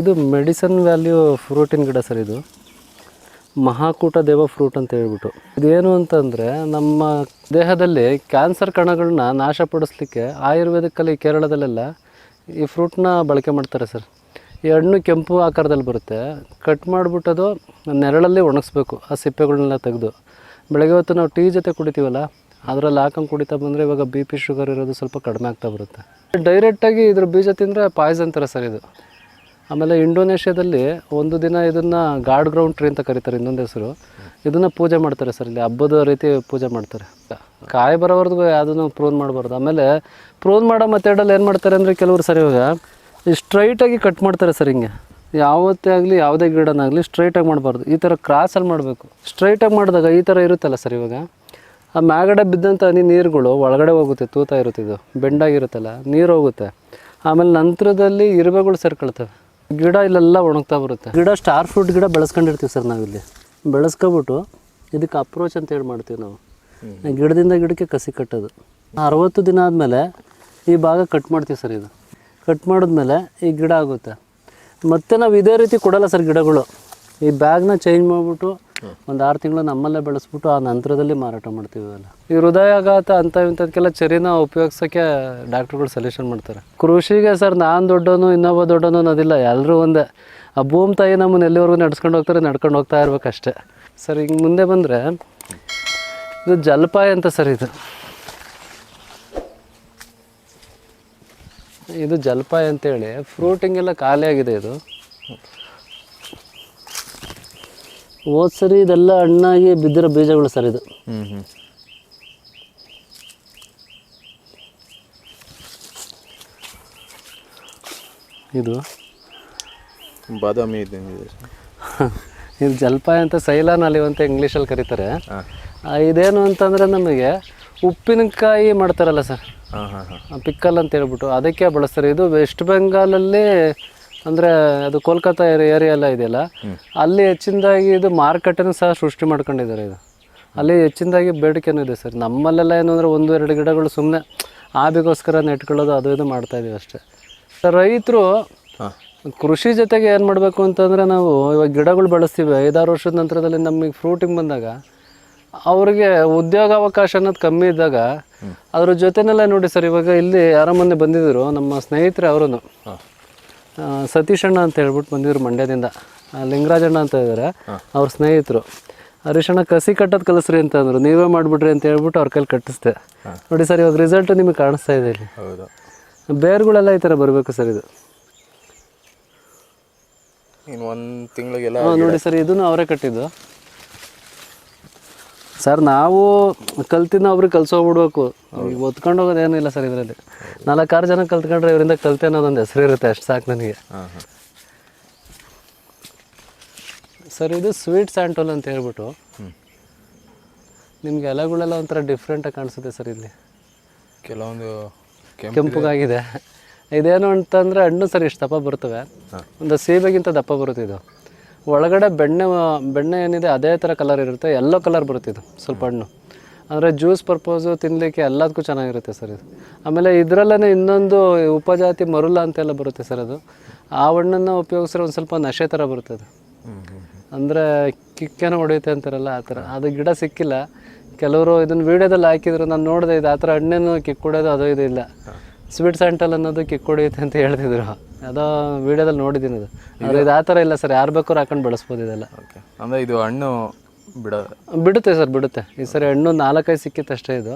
ಇದು medicine value ಫ್ರೂಟಿನ ಗಿಡ sir ಇದು. ಮಹಾಕೂಟ ದೇವ ಫ್ರೂಟ್ ಅಂತ ಹೇಳ್ಬಿಟ್ಟು. ಇದೇನು ಅಂತಂದರೆ ನಮ್ಮ ದೇಹದಲ್ಲಿ ಕ್ಯಾನ್ಸರ್ ಕಣಗಳನ್ನ ನಾಶಪಡಿಸ್ಲಿಕ್ಕೆ ಆಯುರ್ವೇದಿಕ್ಕಲ್ಲಿ ಕೇರಳದಲ್ಲೆಲ್ಲ ಈ ಫ್ರೂಟ್ನ ಬಳಕೆ ಮಾಡ್ತಾರೆ ಸರ್. ಈ ಹಣ್ಣು ಕೆಂಪು ಆಕಾರದಲ್ಲಿ ಬರುತ್ತೆ. ಕಟ್ ಮಾಡಿಬಿಟ್ಟದು ನೆರಳಲ್ಲಿ ಒಣಗಿಸ್ಬೇಕು. ಆ ಸಿಪ್ಪೆಗಳನ್ನೆಲ್ಲ ತೆಗೆದು. ಬೆಳಗ್ಗೆ ಹೊತ್ತು ನಾವು ಟೀ ಜೊತೆ ಕುಡಿತೀವಲ್ಲ, ಅದರಲ್ಲಿ ಹಾಕೊಂಡು ಕುಡಿತಾ ಬಂದರೆ ಇವಾಗ ಬಿ ಪಿ ಶುಗರ್ ಇರೋದು ಸ್ವಲ್ಪ ಕಡಿಮೆ ಆಗ್ತಾ ಬರುತ್ತೆ. ಡೈರೆಕ್ಟಾಗಿ ಇದ್ರ ಬೀಜ ತಿಂದರೆ ಪಾಯ್ಸನ್ ಥರ ಸರ್ ಇದು. ಆಮೇಲೆ ಇಂಡೋನೇಷ್ಯಾದಲ್ಲಿ ಒಂದು ದಿನ ಇದನ್ನು ಗಾಡ್ ಗ್ರೌಂಡ್ ಟ್ರೀ ಅಂತ ಕರೀತಾರೆ ಇನ್ನೊಂದು ಹೆಸರು. ಇದನ್ನು ಪೂಜೆ ಮಾಡ್ತಾರೆ ಸರ್ ಇಲ್ಲಿ, ಹಬ್ಬದ ರೀತಿ ಪೂಜೆ ಮಾಡ್ತಾರೆ. ಕಾಯಿ ಬರೋವರೆಗೂ ಯಾವುದನ್ನು ಪ್ರೂನ್ ಮಾಡಬಾರ್ದು. ಆಮೇಲೆ ಪ್ರೂನ್ ಮಾಡೋ ಮೆಥಡಲ್ಲಿ ಏನು ಮಾಡ್ತಾರೆ ಅಂದರೆ ಕೆಲವರು ಸರ್ ಇವಾಗ ಸ್ಟ್ರೈಟಾಗಿ ಕಟ್ ಮಾಡ್ತಾರೆ ಸರ್ ಹಿಂಗೆ. ಯಾವತ್ತೇ ಆಗಲಿ, ಯಾವುದೇ ಗಿಡನಾಗಲಿ ಸ್ಟ್ರೈಟಾಗಿ ಮಾಡಬಾರ್ದು. ಈ ಥರ ಕ್ರಾಸಲ್ಲಿ ಮಾಡಬೇಕು. ಸ್ಟ್ರೈಟಾಗಿ ಮಾಡಿದಾಗ ಈ ಥರ ಇರುತ್ತಲ್ಲ ಸರ್ ಇವಾಗ? ಆ ಮ್ಯಾಗಡೆ ಬಿದ್ದಂಥ ಹನಿ ನೀರುಗಳು ಒಳಗಡೆ ಹೋಗುತ್ತೆ, ತೂತ ಇರುತ್ತೆ ಇದು. ಬೆಂಡಾಗಿರುತ್ತಲ್ಲ, ನೀರು ಹೋಗುತ್ತೆ. ಆಮೇಲೆ ನಂತರದಲ್ಲಿ ಇರುವೆಗಳು ಸೇರ್ಕೊಳ್ತವೆ. ಗಿಡ ಇಲ್ಲೆಲ್ಲ ಒಣಗ್ತಾ ಬರುತ್ತೆ. ಗಿಡ ಸ್ಟಾರ್ ಫ್ರೂಟ್ ಗಿಡ ಬೆಳೆಸ್ಕೊಂಡಿರ್ತೀವಿ ಸರ್ ನಾವಿಲ್ಲಿ. ಬೆಳೆಸ್ಕೊಬಿಟ್ಟು ಇದಕ್ಕೆ ಅಪ್ರೋಚ್ ಅಂತ ಹೇಳಿ ಮಾಡ್ತೀವಿ ನಾವು. ಗಿಡದಿಂದ ಗಿಡಕ್ಕೆ ಕಸಿ ಕಟ್ಟೋದು. ಅರವತ್ತು ದಿನ ಆದಮೇಲೆ ಈ ಭಾಗ ಕಟ್ ಮಾಡ್ತೀವಿ ಸರ್ ಇದು. ಕಟ್ ಮಾಡಿದ್ಮೇಲೆ ಈ ಗಿಡ ಆಗುತ್ತೆ. ಮತ್ತೆ ನಾವು ಇದೇ ರೀತಿ ಕೊಡಲ್ಲ ಸರ್ ಗಿಡಗಳು. ಈ ಬ್ಯಾಗ್ನ ಚೇಂಜ್ ಮಾಡಿಬಿಟ್ಟು ಒಂದು ಆರು ತಿಂಗಳು ನಮ್ಮಲ್ಲೇ ಬೆಳೆಸ್ಬಿಟ್ಟು ಆ ನಂತರದಲ್ಲಿ ಮಾರಾಟ ಮಾಡ್ತೀವಿ ಅಲ್ಲ ಈ ಹೃದಯಾಘಾತ ಅಂತ ಇಂಥದಕ್ಕೆಲ್ಲ ಚರಿನ ಉಪಯೋಗಿಸೋಕ್ಕೆ ಡಾಕ್ಟ್ರುಗಳು ಸಲ್ಯೂಷನ್ ಮಾಡ್ತಾರೆ. ಕೃಷಿಗೆ ಸರ್ ನಾನು ದೊಡ್ಡೋನು ಇನ್ನೊಬ್ಬ ದೊಡ್ಡವನು ಅನ್ನೋದಿಲ್ಲ ಎಲ್ಲರೂ ಒಂದೇ. ಆ ಭೂಮಿ ತಾಯಿ ನಮ್ಮನ್ನು ಎಲ್ಲಿವರೆಗೂ ನಡ್ಸ್ಕೊಂಡು ಹೋಗ್ತಾರೆ, ನಡ್ಕೊಂಡು ಹೋಗ್ತಾ ಇರ್ಬೇಕಷ್ಟೇ. ಸರ್, ಹಿಂಗೆ ಮುಂದೆ ಬಂದರೆ ಇದು ಜಲಪಾಯ ಅಂತ ಸರ್ ಇದು. ಇದು ಜಲಪಾಯ ಅಂತೇಳಿ, ಫ್ರೂಟಿಂಗೆಲ್ಲ ಖಾಲಿಯಾಗಿದೆ ಇದು. ಹೋದ್ ಸರಿ ಇದೆಲ್ಲ ಹಣ್ಣಾಗಿ ಬಿದ್ದಿರೋ ಬೀಜಗಳು ಸರ್ ಇದು. ಹ್ಞೂ ಹ್ಞೂ ಇದು? ಬಾದಾಮಿ ಇದೆ ಇದು ಜಲ್ಪಾಯ ಅಂತ ಸೈಲಾನ್ ಅಲಿವ್ ಅಂತ ಇಂಗ್ಲೀಷಲ್ಲಿ ಕರೀತಾರೆ. ಇದೇನು ಅಂತಂದರೆ ನಮಗೆ ಉಪ್ಪಿನಕಾಯಿ ಮಾಡ್ತಾರಲ್ಲ ಸರ್. ಹಾಂ ಹಾಂ ಹಾಂ. ಪಿಕ್ಕಲ್ ಅಂತ ಹೇಳ್ಬಿಟ್ಟು ಅದಕ್ಕೆ ಬಳಸ್ತಾರೆ. ಇದು ವೆಸ್ಟ್ ಬೆಂಗಾಲಲ್ಲಿ ಅಂದರೆ ಅದು ಕೋಲ್ಕತ್ತಾ ಏರಿಯಾ ಎಲ್ಲ ಇದೆಯಲ್ಲ ಅಲ್ಲಿ ಹೆಚ್ಚಿನದಾಗಿ ಇದು ಮಾರುಕಟ್ಟೆನೂ ಸಹ ಸೃಷ್ಟಿ ಮಾಡ್ಕೊಂಡಿದ್ದಾರೆ ಇದು. ಅಲ್ಲಿ ಹೆಚ್ಚಿನದಾಗಿ ಬೇಡಿಕೆನೂ ಇದೆ ಸರ್. ನಮ್ಮಲ್ಲೆಲ್ಲ ಏನು ಅಂದರೆ ಒಂದು ಎರಡು ಗಿಡಗಳು ಸುಮ್ಮನೆ ಆಬಿಗೋಸ್ಕರ ನೆಟ್ಕೊಳ್ಳೋದು ಅದು ಇದು ಮಾಡ್ತಾ ಇದೀವಿ ಅಷ್ಟೇ. ಸರ್ ರೈತರು ಕೃಷಿ ಜೊತೆಗೆ ಏನು ಮಾಡಬೇಕು ಅಂತಂದರೆ ನಾವು ಇವಾಗ ಗಿಡಗಳು ಬೆಳೆಸ್ತೀವಿ. ಐದಾರು ವರ್ಷದ ನಂತರದಲ್ಲಿ ನಮಗೆ ಫ್ರೂಟಿಂಗ್ ಬಂದಾಗ ಅವ್ರಿಗೆ ಉದ್ಯೋಗಾವಕಾಶ ಅನ್ನೋದು ಕಮ್ಮಿ ಇದ್ದಾಗ ಅದ್ರ ಜೊತೆನೆಲ್ಲ ನೋಡಿ ಸರ್ ಇವಾಗ ಇಲ್ಲಿ ಯಾರೋ ಮೊನ್ನೆ ಬಂದಿದ್ದರು ನಮ್ಮ ಸ್ನೇಹಿತರೆ ಅವರು ಸತೀಶ್ ಅಣ್ಣ ಅಂತ ಹೇಳ್ಬಿಟ್ಟು ಬಂದಿದ್ರು ಮಂಡ್ಯದಿಂದ. ಲಿಂಗರಾಜಣ್ಣ ಅಂತ ಇದ್ದಾರೆ ಅವ್ರ ಸ್ನೇಹಿತರು. ಹರೀಶ್ ಅಣ್ಣ ಕಸಿ ಕಟ್ಟೋದು ಕಲಿಸ್ರಿ ಅಂತ ಅಂದ್ರು. ನೀವೇ ಮಾಡಿಬಿಡ್ರಿ ಅಂತ ಹೇಳ್ಬಿಟ್ಟು ಅವ್ರ ಕೈಲಿ ಕಟ್ಟಿಸ್ದೆ. ನೋಡಿ ಸರ್ ಇವಾಗ ರಿಸಲ್ಟ್ ನಿಮಗೆ ಕಾಣಿಸ್ತಾ ಇದೆ ಇಲ್ಲಿ. ಹೌದು. ಬೇರುಗಳೆಲ್ಲ ಈ ಥರ ಬರಬೇಕು ಸರ್ ಇದು? ಇನ್ನು ಒಂದು ತಿಂಗಳಿಗೆಲ್ಲ ನೋಡಿ ಸರ್ ಇದನ್ನು ಅವರೇ ಕಟ್ಟಿದ್ದು. ಸರ್ ನಾವು ಕಲ್ತಿನ ಒಬ್ರಿಗೆ ಕಲ್ಸೋಗ್ಬಿಡ್ಬೇಕು ಈಗ ಒತ್ಕೊಂಡು ಹೋಗೋದು ಏನಿಲ್ಲ ಸರ್ ಇದರಲ್ಲಿ. ನಾಲ್ಕಾರು ಜನ ಕಲ್ತ್ಕೊಂಡ್ರೆ ಇವರಿಂದ ಕಲ್ತೆ ಅನ್ನೋದೊಂದು ಹೆಸರು ಇರುತ್ತೆ ಅಷ್ಟು ಸಾಕು ನನಗೆ. ಸರ್ ಇದು ಸ್ವೀಟ್ ಸ್ಯಾಂಟೋಲ್ ಅಂತ ಹೇಳ್ಬಿಟ್ಟು ನಿಮ್ಗೆ ಎಲೆಗಳೆಲ್ಲ ಒಂಥರ ಡಿಫ್ರೆಂಟಾಗಿ ಕಾಣಿಸುತ್ತೆ ಸರ್ ಇಲ್ಲಿ. ಕೆಲವೊಂದು ಕೆಂಪು ಕೆಂಪುಗಾಗಿದೆ. ಇದೇನು ಅಂತಂದರೆ ಹಣ್ಣು ಸರ್ ಇಷ್ಟು ದಪ್ಪ ಬರ್ತವೆ. ಒಂದು ಸೀಬೆಗಿಂತ ದಪ್ಪ ಬರುತ್ತೆ ಇದು. ಒಳಗಡೆ ಬೆಣ್ಣೆ ಬೆಣ್ಣೆ ಏನಿದೆ ಅದೇ ಥರ ಕಲರ್ ಇರುತ್ತೆ ಎಲ್ಲೋ ಕಲರ್ ಬರುತ್ತೆ ಇದು, ಸ್ವಲ್ಪ ಹಣ್ಣು. ಅಂದರೆ ಜ್ಯೂಸ್ ಪರ್ಪೋಸು ತಿನ್ನಲಿಕ್ಕೆ ಎಲ್ಲದಕ್ಕೂ ಚೆನ್ನಾಗಿರುತ್ತೆ ಸರ್ ಇದು. ಆಮೇಲೆ ಇದರಲ್ಲೇ ಇನ್ನೊಂದು ಉಪಜಾತಿ ಮರುಲ ಅಂತೆಲ್ಲ ಬರುತ್ತೆ ಸರ್ ಅದು. ಆ ಹಣ್ಣನ್ನು ಉಪಯೋಗಿಸಿದ್ರೆ ಒಂದು ಸ್ವಲ್ಪ ನಶೆ ಥರ ಬರುತ್ತೆ ಅದು. ಅಂದರೆ ಕಿಕ್ಕೇನೋ ಹೊಡೆಯುತ್ತೆ ಅಂತಾರಲ್ಲ ಆ ಥರ. ಅದು ಗಿಡ ಸಿಕ್ಕಿಲ್ಲ. ಕೆಲವರು ಇದನ್ನು ವೀಡಿಯೋದಲ್ಲಿ ಹಾಕಿದ್ರು, ನಾನು ನೋಡಿದೆ ಇದು, ಆ ಥರ ಹಣ್ಣೇನು ಕಿಕ್ ಹೊಡೆಯೋದು ಅದು ಇದು ಇಲ್ಲ. ಸ್ವೀಟ್ ಸ್ಯಾಂಟಲ್ ಅನ್ನೋದು ಕಿಕ್ ಹೊಡೆಯುತ್ತೆ ಅಂತ ಹೇಳ್ತಿದ್ರು. ಅದೋ ವಿಡಿಯೋದಲ್ಲಿ ನೋಡಿದ್ದೀನಿ ಅದು ಆದರೆ ಇದು ಆ ಥರ ಇಲ್ಲ ಸರ್ ಯಾರು ಬೇಕಾದ್ರೂ ಹಾಕೊಂಡು ಬೆಳೆಸ್ಬೋದು ಇದೆಲ್ಲ. ಓಕೆ ಅಂದರೆ ಇದು ಹಣ್ಣು ಬಿಡ ಬಿಡುತ್ತೆ ಸರ್ ಬಿಡುತ್ತೆ. ಈ ಸರಿ ಹಣ್ಣು ನಾಲ್ಕೈದು ಸಿಕ್ಕಿತ್ತು ಅಷ್ಟೇ ಇದು.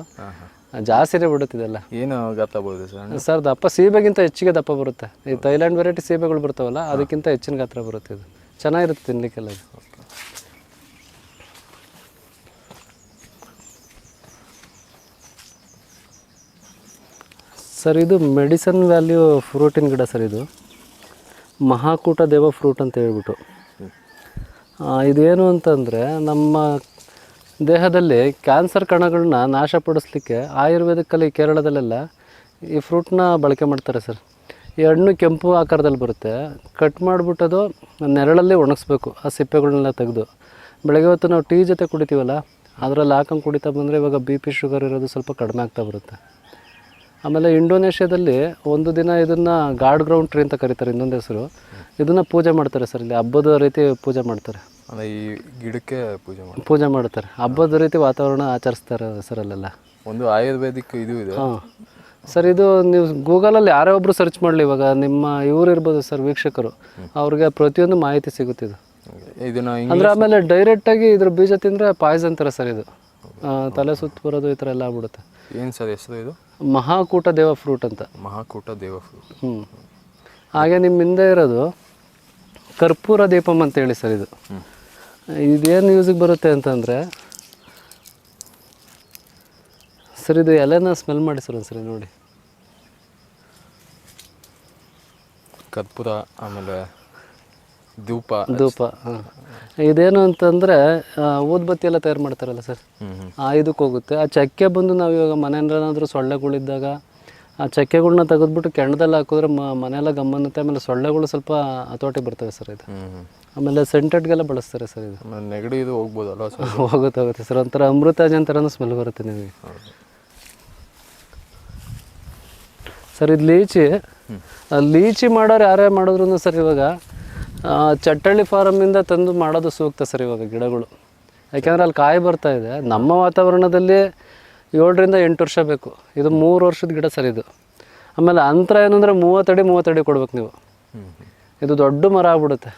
ಜಾಸ್ತಿನೇ ಬಿಡುತ್ತೆ ಇದೆಲ್ಲ. ಏನು ಗಾತ್ರ ಸರ್ ಸರ್ ದಪ್ಪ ಸೀಬೆಗಿಂತ ಹೆಚ್ಚಿಗೆ ದಪ್ಪ ಬರುತ್ತೆ. ಈ ಥೈಲ್ಯಾಂಡ್ ವೆರೈಟಿ ಸೀಬೆಗಳು ಬರ್ತಾವಲ್ಲ ಅದಕ್ಕಿಂತ ಹೆಚ್ಚಿನ ಗಾತ್ರ ಬರುತ್ತೆ ಇದು. ಚೆನ್ನಾಗಿರುತ್ತೆ ತಿನ್ನಲಿಕ್ಕೆಲ್ಲ ಇದು. ಸರ್, ಇದು ಮೆಡಿಸನ್ ವ್ಯಾಲ್ಯೂ ಫ್ರೂಟಿನ ಗಿಡ ಸರ್ ಇದು. ಮಹಾಕೂಟ ದೇವ ಫ್ರೂಟ್ ಅಂತ ಹೇಳ್ಬಿಟ್ಟು. ಇದೇನು ಅಂತಂದರೆ ನಮ್ಮ ದೇಹದಲ್ಲಿ ಕ್ಯಾನ್ಸರ್ ಕಣಗಳನ್ನ ನಾಶಪಡಿಸ್ಲಿಕ್ಕೆ ಆಯುರ್ವೇದಿಕ್ಕಲ್ಲಿ ಕೇರಳದಲ್ಲೆಲ್ಲ ಈ ಫ್ರೂಟ್ನ ಬಳಕೆ ಮಾಡ್ತಾರೆ ಸರ್. ಈ ಹಣ್ಣು ಕೆಂಪು ಆಕಾರದಲ್ಲಿ ಬರುತ್ತೆ. ಕಟ್ ಮಾಡಿಬಿಟ್ಟದು ನೆರಳಲ್ಲಿ ಒಣಗಿಸ್ಬೇಕು, ಆ ಸಿಪ್ಪೆಗಳನ್ನೆಲ್ಲ ತೆಗೆದು. ಬೆಳಗ್ಗೆ ಹೊತ್ತು ನಾವು ಟೀ ಜೊತೆ ಕುಡಿತೀವಲ್ಲ, ಅದರಲ್ಲಿ ಹಾಕೊಂಡು ಕುಡಿತಾ ಬಂದರೆ ಇವಾಗ ಬಿ ಪಿ ಶುಗರ್ ಇರೋದು ಸ್ವಲ್ಪ ಕಡಿಮೆ ಆಗ್ತಾ ಬರುತ್ತೆ. ಆಮೇಲೆ ಇಂಡೋನೇಷ್ಯಾದಲ್ಲಿ ಒಂದು ದಿನ ಇದನ್ನು ಗಾಡ್ ಗ್ರೌಂಡ್ ಟ್ರೀ ಅಂತ ಕರೀತಾರೆ ಇನ್ನೊಂದು ಹೆಸರು. ಇದನ್ನು ಪೂಜೆ ಮಾಡ್ತಾರೆ ಸರ್ ಇಲ್ಲಿ ಹಬ್ಬದ ರೀತಿ ಪೂಜೆ ಮಾಡ್ತಾರೆ. ಅಂದರೆ ಈ ಗಿಡಕ್ಕೆ ಪೂಜೆ ಮಾಡಿ ಪೂಜೆ ಮಾಡ್ತಾರೆ ಹಬ್ಬದ ರೀತಿ ವಾತಾವರಣ ಆಚರಿಸ್ತಾರೆ ಸರ್ ಅಲ್ಲೆಲ್ಲ. ಒಂದು ಆಯುರ್ವೇದಿಕ್ ಇದು ಇದೆ. ಹಾಂ. ಸರ್ ಇದು ನೀವು ಗೂಗಲಲ್ಲಿ ಯಾರೇ ಒಬ್ಬರು ಸರ್ಚ್ ಮಾಡಲಿ ಇವಾಗ ನಿಮ್ಮ ಇವರು ಇರ್ಬೋದು ಸರ್ ವೀಕ್ಷಕರು ಅವ್ರಿಗೆ ಪ್ರತಿಯೊಂದು ಮಾಹಿತಿ ಸಿಗುತ್ತೆ ಇದು. ಇದನ್ನ ಅಂದ್ರೆ ಆಮೇಲೆ ಡೈರೆಕ್ಟಾಗಿ ಇದ್ರ ಬೀಜ ತಿಂದರೆ ಪಾಯ್ಸ್ ಅಂತಾರೆ ಸರ್ ಇದು. ತಲೆ ಸುತ್ತು ಬರೋದು ಈ ಥರ ಎಲ್ಲ ಆಗ್ಬಿಡುತ್ತೆ. ಏನು ಸರ್ ಹೆಸರು ಇದು? ಮಹಾಕೂಟ ದೇವ ಫ್ರೂಟ್ ಅಂತ. ಮಹಾಕೂಟ ದೇವ ಫ್ರೂಟ್. ಹ್ಞೂ ಹಾಗೆ ನಿಮ್ಮ ಹಿಂದೆ ಇರೋದು ಕರ್ಪೂರ ದೀಪಂ ಅಂತ ಹೇಳಿ ಸರ್ ಇದು. ಇದೇನು ಯೂಸಿಗೆ ಬರುತ್ತೆ ಅಂತಂದರೆ ಸರ್ ಇದು ಎಲೆನ ಸ್ಮೆಲ್ ಮಾಡಿ ಸರ್ ಒಂದ್ಸರಿ ನೋಡಿ. ಕರ್ಪೂರ ಆಮೇಲೆ ಧೂಪ ಧೂಪ ಹಾಂ. ಇದೇನು ಅಂತಂದರೆ ಊದ್ಬತ್ತಿ ಎಲ್ಲ ತಯಾರು ಮಾಡ್ತಾರಲ್ಲ ಸರ್? ಆ ಇದಕ್ಕೆ ಹೋಗುತ್ತೆ. ಆ ಚಕ್ಕೆ ಬಂದು ನಾವು ಇವಾಗ ಮನೆಯಲ್ಲೇನಾದರೂ ಸೊಳ್ಳೆಗಳಿದ್ದಾಗ ಆ ಚಕ್ಕೆಗಳನ್ನ ತೆಗೆದ್ಬಿಟ್ಟು ಕೆಣದಲ್ಲಿ ಹಾಕಿದ್ರೆ ಮ ಮನೆಯೆಲ್ಲ ಗಮ್ಮನ್ನುತ್ತೆ ಆಮೇಲೆ ಸೊಳ್ಳೆಗಳು ಸ್ವಲ್ಪ ಹತೋಟಿ ಬರ್ತವೆ ಸರ್ ಇದು. ಆಮೇಲೆ ಸೆಂಟೆಡ್ಗೆಲ್ಲ ಬಳಸ್ತಾರೆ ಸರ್ ಇದು. ನೆಗಡಿ ಇದು ಹೋಗ್ಬೋದಲ್ವ ಸರ್? ಹೋಗುತ್ತೆ ಹೋಗುತ್ತೆ ಸರ್. ಒಂಥರ ಅಮೃತಾಜನ್ ಥರನೂ ಸ್ಮೆಲ್ ಬರುತ್ತೆ ನಿಮಗೆ. ಸರ್ ಇದು ಲೀಚಿ. ಲೀಚಿ ಮಾಡೋರು ಯಾರೇ ಮಾಡಿದ್ರು ಸರ್ ಇವಾಗ ಚಟ್ಟಳ್ಳಿ ಫಾರಮಿಂದ ತಂದು ಮಾಡೋದು ಸೂಕ್ತ ಸರ್ ಇವಾಗ ಗಿಡಗಳು. ಯಾಕೆಂದರೆ ಅಲ್ಲಿ ಕಾಯಿ ಬರ್ತಾ ಇದೆ. ನಮ್ಮ ವಾತಾವರಣದಲ್ಲಿ ಏಳರಿಂದ ಎಂಟು ವರ್ಷ ಬೇಕು. ಇದು ಮೂರು ವರ್ಷದ ಗಿಡ ಸರ್ ಇದು. ಆಮೇಲೆ ಅಂತರ ಏನಂದರೆ ಮೂವತ್ತಡಿ ಮೂವತ್ತಡಿ ಕೊಡ್ಬೇಕು ನೀವು. ಇದು ದೊಡ್ಡ ಮರ ಆಗ್ಬಿಡುತ್ತೆ.